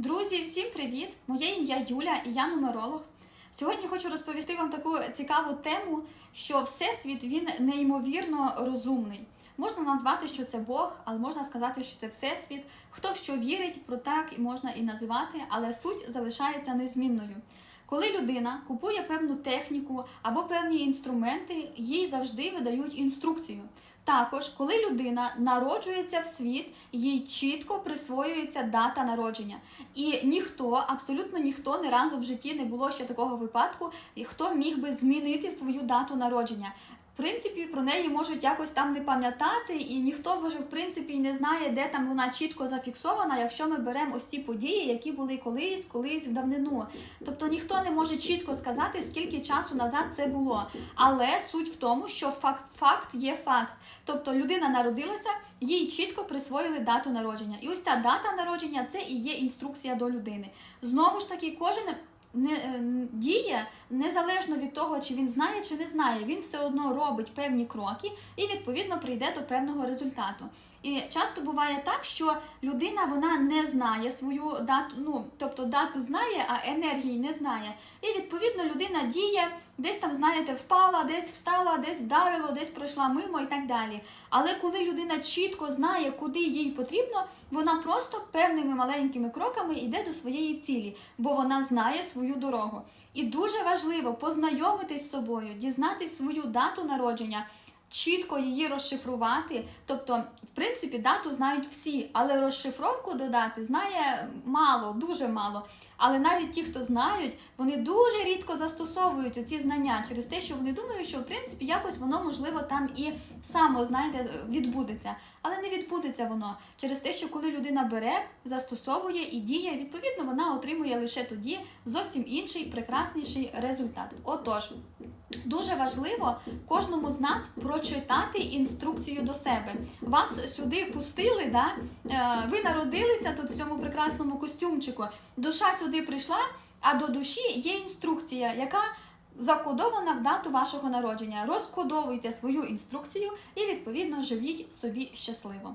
Друзі, всім привіт! Моє ім'я Юля і я нумеролог. Сьогодні хочу розповісти вам таку цікаву тему, що Всесвіт він неймовірно розумний. Можна назвати, що це Бог, але можна сказати, що це Всесвіт. Хто в що вірить, про так можна і називати, але суть залишається незмінною. Коли людина купує певну техніку або певні інструменти, їй завжди видають інструкцію. Також, коли людина народжується в світ, їй чітко присвоюється дата народження. І ніхто, абсолютно ніхто ні разу в житті не було ще такого випадку, хто міг би змінити свою дату народження. В принципі, про неї можуть якось там не пам'ятати, і ніхто вже в принципі не знає, де там вона чітко зафіксована, якщо ми беремо ось ті події, які були колись, колись в давнину. Тобто ніхто не може чітко сказати, скільки часу назад це було. Але суть в тому, що факт, факт є факт. Тобто людина народилася, їй чітко присвоїли дату народження. І ось та дата народження це і є інструкція до людини. Знову ж таки, кожен не е, діє незалежно від того, чи він знає, чи не знає. Він все одно робить певні кроки і відповідно прийде до певного результату. І часто буває так, що людина вона не знає свою дату, ну тобто дату знає, а енергії не знає. І відповідно людина діє, десь там, знаєте, впала, десь встала, десь вдарило, десь пройшла мимо і так далі. Але коли людина чітко знає, куди їй потрібно, вона просто певними маленькими кроками йде до своєї цілі, бо вона знає свою дорогу. І дуже важливо познайомитись з собою, дізнатись свою дату народження. Чітко її розшифрувати, тобто, в принципі, дату знають всі, але розшифровку додати знає мало, дуже мало. Але навіть ті, хто знають, вони дуже рідко застосовують оці знання через те, що вони думають, що в принципі якось воно можливо там і само знаєте відбудеться. Але не відбудеться воно через те, що коли людина бере, застосовує і діє, відповідно вона отримує лише тоді зовсім інший прекрасніший результат. Отож. Дуже важливо кожному з нас прочитати інструкцію до себе. Вас сюди пустили, да? Е, ви народилися тут в цьому прекрасному костюмчику. Душа сюди прийшла, а до душі є інструкція, яка закодована в дату вашого народження. Розкодовуйте свою інструкцію і відповідно живіть собі щасливо.